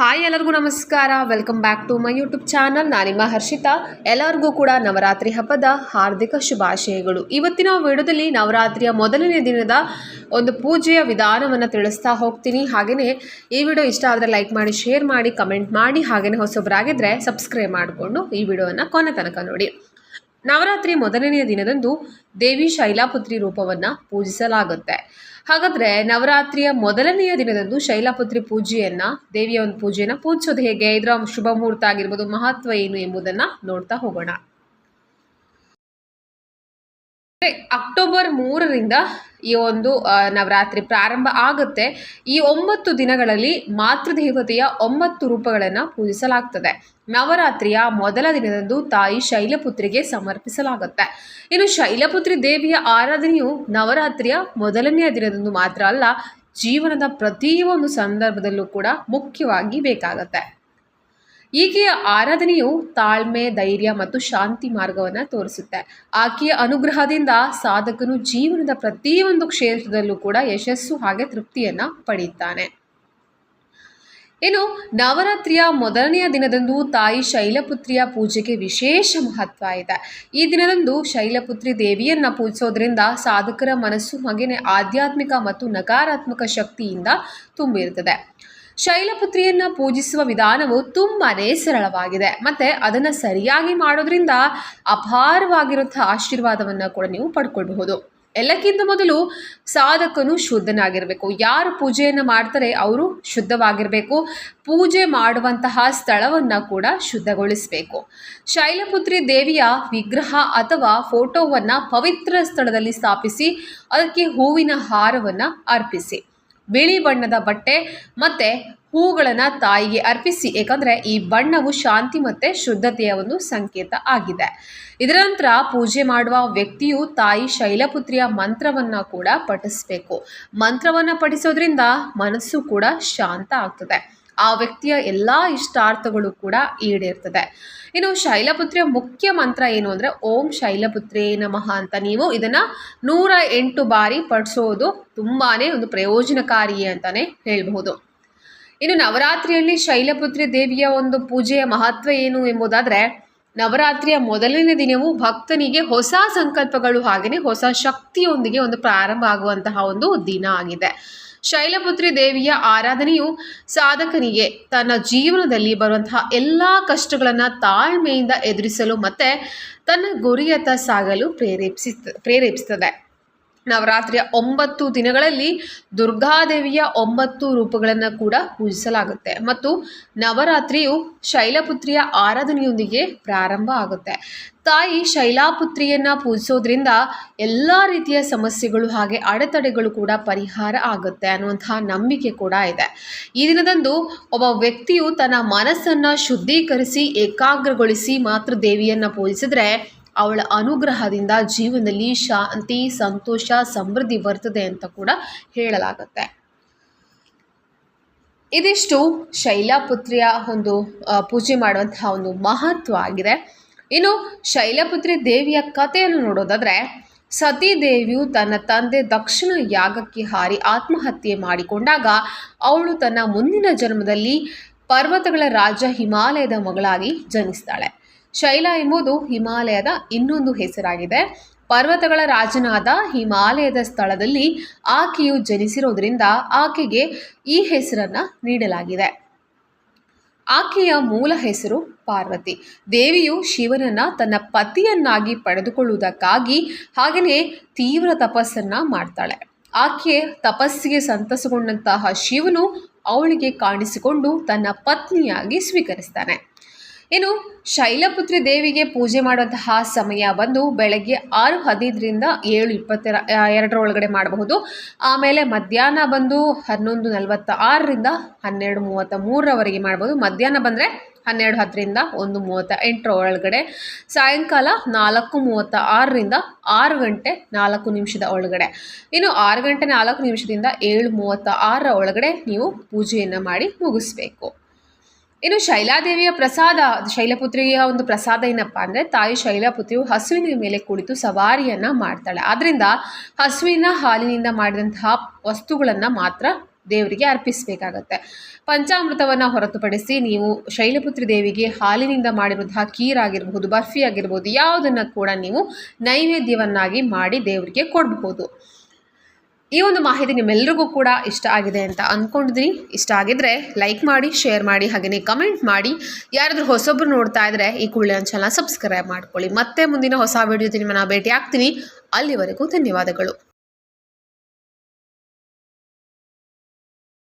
Hi ಎಲ್ಲರಿಗೂ ನಮಸ್ಕಾರ. Welcome back to my YouTube channel ನಾನಿಮ್ಮ Harshita. ಎಲ್ಲರಿಗೂ ಕೂಡ ನವರಾತ್ರಿ ಹಬ್ಬದ ಹಾರ್ದಿಕ ಶುಭಾಶಯಗಳು. ಇವತ್ತಿನ ವಿಡಿಯೋದಲ್ಲಿ ನವರಾತ್ರಿಯ ಮೊದಲನೇ ದಿನದ ಒಂದು ಪೂಜೆಯ ವಿಧಾನವನ್ನು ತಿಳಿಸ್ತಾ ಹೋಗ್ತೀನಿ. ಹಾಗೆಯೇ ಈ ವಿಡಿಯೋ ಇಷ್ಟ ಆದರೆ ಲೈಕ್ ಮಾಡಿ ಶೇರ್ ಮಾಡಿ ಕಮೆಂಟ್ ಮಾಡಿ ಹಾಗೆಯೇ ಹೊಸೊಬ್ಬರಾಗಿದ್ದರೆ ಸಬ್ಸ್ಕ್ರೈಬ್ ಮಾಡಿಕೊಂಡು ಈ ವಿಡಿಯೋವನ್ನು ಕೊನೆ ತನಕ ನೋಡಿ. ನವರಾತ್ರಿ ಮೊದಲನೆಯ ದಿನದಂದು ದೇವಿ ಶೈಲಾಪುತ್ರಿ ರೂಪವನ್ನು ಪೂಜಿಸಲಾಗುತ್ತೆ. ಹಾಗಾದರೆ ನವರಾತ್ರಿಯ ಮೊದಲನೆಯ ದಿನದಂದು ಶೈಲಾಪುತ್ರಿ ಪೂಜೆಯನ್ನು, ದೇವಿಯ ಒಂದು ಪೂಜೆಯನ್ನು ಪೂಜಿಸೋದು ಹೇಗೆ? ಇದರ ಶುಭ ಮುಹೂರ್ತ ಆಗಿರ್ಬೋದು, ಮಹತ್ವ ಏನು ಎಂಬುದನ್ನು ನೋಡ್ತಾ ಹೋಗೋಣ. ಅಕ್ಟೋಬರ್ ಮೂರರಿಂದ ಈ ಒಂದು ನವರಾತ್ರಿ ಪ್ರಾರಂಭ ಆಗುತ್ತೆ. ಈ ಒಂಬತ್ತು ದಿನಗಳಲ್ಲಿ ಮಾತೃದೇವತೆಯ ಒಂಬತ್ತು ರೂಪಗಳನ್ನು ಪೂಜಿಸಲಾಗ್ತದೆ. ನವರಾತ್ರಿಯ ಮೊದಲ ದಿನದಂದು ತಾಯಿ ಶೈಲಪುತ್ರಿಗೆ ಸಮರ್ಪಿಸಲಾಗುತ್ತೆ. ಇನ್ನು ಶೈಲಪುತ್ರಿ ದೇವಿಯ ಆರಾಧನೆಯು ನವರಾತ್ರಿಯ ಮೊದಲನೆಯ ದಿನದಂದು ಮಾತ್ರ ಅಲ್ಲ, ಜೀವನದ ಪ್ರತಿಯೊಂದು ಸಂದರ್ಭದಲ್ಲೂ ಕೂಡ ಮುಖ್ಯವಾಗಿ ಬೇಕಾಗತ್ತೆ. ಈಕೆಯ ಆರಾಧನೆಯು ತಾಳ್ಮೆ, ಧೈರ್ಯ ಮತ್ತು ಶಾಂತಿ ಮಾರ್ಗವನ್ನು ತೋರಿಸುತ್ತೆ. ಆಕೆಯ ಅನುಗ್ರಹದಿಂದ ಸಾಧಕನು ಜೀವನದ ಪ್ರತಿಯೊಂದು ಕ್ಷೇತ್ರದಲ್ಲೂ ಕೂಡ ಯಶಸ್ಸು ಹಾಗೆ ತೃಪ್ತಿಯನ್ನು ಪಡೆಯುತ್ತಾನೆ ಇನ್ನು ನವರಾತ್ರಿಯ ಮೊದಲನೆಯ ದಿನದಂದು ತಾಯಿ ಶೈಲಪುತ್ರಿಯ ಪೂಜೆಗೆ ವಿಶೇಷ ಮಹತ್ವ ಇದೆ. ಈ ದಿನದಂದು ಶೈಲಪುತ್ರಿ ದೇವಿಯನ್ನು ಪೂಜಿಸೋದ್ರಿಂದ ಸಾಧಕರ ಮನಸ್ಸು ಹಾಗೆಯೇ ಆಧ್ಯಾತ್ಮಿಕ ಮತ್ತು ನಕಾರಾತ್ಮಕ ಶಕ್ತಿಯಿಂದ ತುಂಬಿರುತ್ತದೆ. ಶೈಲಪುತ್ರಿಯನ್ನು ಪೂಜಿಸುವ ವಿಧಾನವು ತುಂಬಾನೇ ಸರಳವಾಗಿದೆ. ಮತ್ತೆ ಅದನ್ನು ಸರಿಯಾಗಿ ಮಾಡೋದ್ರಿಂದ ಅಪಾರವಾಗಿರುವಂತಹ ಆಶೀರ್ವಾದವನ್ನು ಕೂಡ ನೀವು ಪಡ್ಕೊಳ್ಬಹುದು. ಎಲ್ಲಕ್ಕಿಂತ ಮೊದಲು ಸಾಧಕನು ಶುದ್ಧನಾಗಿರಬೇಕು. ಯಾರು ಪೂಜೆಯನ್ನು ಮಾಡ್ತಾರೆ ಅವರು ಶುದ್ಧವಾಗಿರಬೇಕು. ಪೂಜೆ ಮಾಡುವಂತಹ ಸ್ಥಳವನ್ನು ಕೂಡ ಶುದ್ಧಗೊಳಿಸಬೇಕು. ಶೈಲಪುತ್ರಿ ದೇವಿಯ ವಿಗ್ರಹ ಅಥವಾ ಫೋಟೋವನ್ನು ಪವಿತ್ರ ಸ್ಥಳದಲ್ಲಿ ಸ್ಥಾಪಿಸಿ, ಅದಕ್ಕೆ ಹೂವಿನ ಹಾರವನ್ನು ಅರ್ಪಿಸಿ. ಬಿಳಿ ಬಣ್ಣದ ಬಟ್ಟೆ ಮತ್ತು ಹೂಗಳನ್ನು ತಾಯಿಗೆ ಅರ್ಪಿಸಿ. ಏಕೆಂದರೆ ಈ ಬಣ್ಣವು ಶಾಂತಿ ಮತ್ತು ಶುದ್ಧತೆಯ ಒಂದು ಸಂಕೇತ ಆಗಿದೆ. ಇದರ ನಂತರ ಪೂಜೆ ಮಾಡುವ ವ್ಯಕ್ತಿಯು ತಾಯಿ ಶೈಲಪುತ್ರಿಯ ಮಂತ್ರವನ್ನು ಕೂಡ ಪಠಿಸಬೇಕು. ಮಂತ್ರವನ್ನು ಪಠಿಸೋದ್ರಿಂದ ಮನಸ್ಸು ಕೂಡ ಶಾಂತ ಆಗ್ತದೆ. ಆ ವ್ಯಕ್ತಿಯ ಎಲ್ಲ ಇಷ್ಟಾರ್ಥಗಳು ಕೂಡ ಈಡೇರ್ತದೆ. ಇನ್ನು ಶೈಲಪುತ್ರಿಯ ಮುಖ್ಯ ಮಂತ್ರ ಏನು ಅಂದರೆ, ಓಂ ಶೈಲಪುತ್ರೇ ನಮಃ ಅಂತ ನೀವು ಇದನ್ನು ನೂರ ಎಂಟು ಬಾರಿ ಪಡಿಸೋದು ತುಂಬಾ ಒಂದು ಪ್ರಯೋಜನಕಾರಿ ಅಂತಲೇ ಹೇಳಬಹುದು. ಇನ್ನು ನವರಾತ್ರಿಯಲ್ಲಿ ಶೈಲಪುತ್ರಿ ದೇವಿಯ ಒಂದು ಪೂಜೆಯ ಮಹತ್ವ ಏನು ಎಂಬುದಾದರೆ, ನವರಾತ್ರಿಯ ಮೊದಲನೇ ದಿನವು ಭಕ್ತನಿಗೆ ಹೊಸ ಸಂಕಲ್ಪಗಳು ಹಾಗೆಯೇ ಹೊಸ ಶಕ್ತಿಯೊಂದಿಗೆ ಒಂದು ಪ್ರಾರಂಭ ಆಗುವಂತಹ ಒಂದು ದಿನ ಆಗಿದೆ. ಶೈಲಪುತ್ರಿ ದೇವಿಯ ಆರಾಧನೆಯು ಸಾಧಕನಿಗೆ ತನ್ನ ಜೀವನದಲ್ಲಿ ಬರುವಂತಹ ಎಲ್ಲ ಕಷ್ಟಗಳನ್ನು ತಾಳ್ಮೆಯಿಂದ ಎದುರಿಸಲು ಮತ್ತು ತನ್ನ ಗುರಿಯತ್ತ ಸಾಗಲು ಪ್ರೇರೇಪಿಸ, ಪ್ರೇರೇಪಿಸ್ತದೆ. ನವರಾತ್ರಿಯ ಒಂಬತ್ತು ದಿನಗಳಲ್ಲಿ ದುರ್ಗಾದೇವಿಯ ಒಂಬತ್ತು ರೂಪಗಳನ್ನು ಕೂಡ ಪೂಜಿಸಲಾಗುತ್ತೆ. ಮತ್ತು ನವರಾತ್ರಿಯು ಶೈಲಪುತ್ರಿಯ ಆರಾಧನೆಯೊಂದಿಗೆ ಪ್ರಾರಂಭ ಆಗುತ್ತೆ. ತಾಯಿ ಶೈಲಾಪುತ್ರಿಯನ್ನು ಪೂಜಿಸೋದ್ರಿಂದ ಎಲ್ಲ ರೀತಿಯ ಸಮಸ್ಯೆಗಳು ಹಾಗೆ ಅಡೆತಡೆಗಳು ಕೂಡ ಪರಿಹಾರ ಆಗುತ್ತೆ ಅನ್ನುವಂತಹ ನಂಬಿಕೆ ಕೂಡ ಇದೆ. ಈ ದಿನದಂದು ಒಬ್ಬ ವ್ಯಕ್ತಿಯು ತನ್ನ ಮನಸ್ಸನ್ನು ಶುದ್ಧೀಕರಿಸಿ ಏಕಾಗ್ರಗೊಳಿಸಿ ಮಾತ್ರ ದೇವಿಯನ್ನು ಪೂಜಿಸಿದ್ರೆ ಅವಳ ಅನುಗ್ರಹದಿಂದ ಜೀವನದಲ್ಲಿ ಶಾಂತಿ, ಸಂತೋಷ, ಸಮೃದ್ಧಿ ಬರ್ತದೆ ಅಂತ ಕೂಡ ಹೇಳಲಾಗುತ್ತೆ. ಇದಿಷ್ಟು ಶೈಲಾಪುತ್ರಿಯ ಒಂದು ಪೂಜೆ ಮಾಡುವಂತಹ ಒಂದು ಮಹತ್ವ ಆಗಿದೆ. ಇನ್ನು ಶೈಲಪುತ್ರಿ ದೇವಿಯ ಕಥೆಯನ್ನು ನೋಡೋದಾದರೆ, ಸತೀದೇವಿಯು ತನ್ನ ತಂದೆ ದಕ್ಷಿಣ ಯಾಗಕ್ಕೆ ಹಾರಿ ಆತ್ಮಹತ್ಯೆ ಮಾಡಿಕೊಂಡಾಗ ಅವಳು ತನ್ನ ಮುಂದಿನ ಜನ್ಮದಲ್ಲಿ ಪರ್ವತಗಳ ರಾಜ ಹಿಮಾಲಯದ ಮಗಳಾಗಿ ಜನಿಸ್ತಾಳೆ. ಶೈಲ ಎಂಬುದು ಹಿಮಾಲಯದ ಇನ್ನೊಂದು ಹೆಸರಾಗಿದೆ. ಪರ್ವತಗಳ ರಾಜನಾದ ಹಿಮಾಲಯದ ಸ್ಥಳದಲ್ಲಿ ಆಕೆಯು ಜನಿಸಿರೋದ್ರಿಂದ ಆಕೆಗೆ ಈ ಹೆಸರನ್ನು ನೀಡಲಾಗಿದೆ. ಆಕೆಯ ಮೂಲ ಹೆಸರು ಪಾರ್ವತಿ. ದೇವಿಯು ಶಿವನನ್ನ ತನ್ನ ಪತಿಯನ್ನಾಗಿ ಪಡೆದುಕೊಳ್ಳುವುದಕ್ಕಾಗಿ ಹಾಗೆಯೇ ತೀವ್ರ ತಪಸ್ಸನ್ನ ಮಾಡ್ತಾಳೆ. ಆಕೆ ತಪಸ್ಸಿಗೆ ಸಂತಸಗೊಂಡಂತಹ ಶಿವನು ಅವಳಿಗೆ ಕಾಣಿಸಿಕೊಂಡು ತನ್ನ ಪತ್ನಿಯಾಗಿ ಸ್ವೀಕರಿಸ್ತಾನೆ. ಇನ್ನು ಶೈಲಪುತ್ರಿ ದೇವಿಗೆ ಪೂಜೆ ಮಾಡುವಂತಹ ಸಮಯ ಬಂದು ಬೆಳಗ್ಗೆ ಆರು ಹದಿನೈದರಿಂದ ಏಳು ಇಪ್ಪತ್ತರ ಆ, ಎರಡರ ಒಳಗಡೆ ಮಾಡಬಹುದು. ಆಮೇಲೆ ಮಧ್ಯಾಹ್ನ ಬಂದು ಹನ್ನೊಂದು ನಲವತ್ತ ಆರರಿಂದ ಹನ್ನೆರಡು ಮೂವತ್ತ ಮೂರರವರೆಗೆ ಮಾಡ್ಬೋದು ಮಧ್ಯಾಹ್ನ ಬಂದರೆ ಹನ್ನೆರಡು ಹತ್ತರಿಂದ ಒಂದು ಮೂವತ್ತ ಎಂಟರ ಒಳಗಡೆ ಸಾಯಂಕಾಲ ನಾಲ್ಕು ಮೂವತ್ತ ಆರರಿಂದ ಆರು ಗಂಟೆ ನಾಲ್ಕು ನಿಮಿಷದ ಒಳಗಡೆ. ಇನ್ನು ಆರು ಗಂಟೆ ನಾಲ್ಕು ನಿಮಿಷದಿಂದ ಏಳು ಮೂವತ್ತ ಆರರ ಒಳಗಡೆ ನೀವು ಪೂಜೆಯನ್ನು ಮಾಡಿ ಮುಗಿಸ್ಬೇಕು. ಇನ್ನು ಶೈಲಾದೇವಿಯ ಪ್ರಸಾದ ಶೈಲಪುತ್ರಿಯ ಒಂದು ಪ್ರಸಾದ ಏನಪ್ಪ ಅಂದರೆ ತಾಯಿ ಶೈಲಪುತ್ರಿಯು ಹಸುವಿನ ಮೇಲೆ ಕುಳಿತು ಸವಾರಿಯನ್ನು ಮಾಡ್ತಾಳೆ. ಆದ್ದರಿಂದ ಹಸುವಿನ ಹಾಲಿನಿಂದ ಮಾಡಿದಂತಹ ವಸ್ತುಗಳನ್ನು ಮಾತ್ರ ದೇವರಿಗೆ ಅರ್ಪಿಸಬೇಕಾಗತ್ತೆ. ಪಂಚಾಮೃತವನ್ನು ಹೊರತುಪಡಿಸಿ ನೀವು ಶೈಲಪುತ್ರಿ ದೇವಿಗೆ ಹಾಲಿನಿಂದ ಮಾಡಿರುವಂತಹ ಕೀರಾಗಿರಬಹುದು ಬರ್ಫಿ ಆಗಿರ್ಬೋದು ಯಾವುದನ್ನು ಕೂಡ ನೀವು ನೈವೇದ್ಯವನ್ನಾಗಿ ಮಾಡಿ ದೇವರಿಗೆ ಕೊಡಬಹುದು. ಈ ಒಂದು ಮಾಹಿತಿ ನಿಮ್ಮೆಲ್ಲರಿಗೂ ಕೂಡ ಇಷ್ಟ ಆಗಿದೆ ಅಂತ ಅಂದ್ಕೊಂಡಿದ್ದೀನಿ ಇಷ್ಟ ಆಗಿದ್ರೆ ಲೈಕ್ ಮಾಡಿ ಶೇರ್ ಮಾಡಿ ಹಾಗೆಯೇ ಕಮೆಂಟ್ ಮಾಡಿ. ಯಾರಾದರೂ ಹೊಸೊಬ್ರು ನೋಡ್ತಾ ಇದ್ದರೆ ಈ ಕೂಡಲೇ ಚಾನಲ್ ಸಬ್ಸ್ಕ್ರೈಬ್ ಮಾಡ್ಕೊಳ್ಳಿ. ಮತ್ತೆ ಮುಂದಿನ ಹೊಸ ವಿಡಿಯೋ ನಿಮ್ಮನ್ನು ಭೇಟಿ ಆಗ್ತೀನಿ ಅಲ್ಲಿವರೆಗೂ ಧನ್ಯವಾದಗಳು.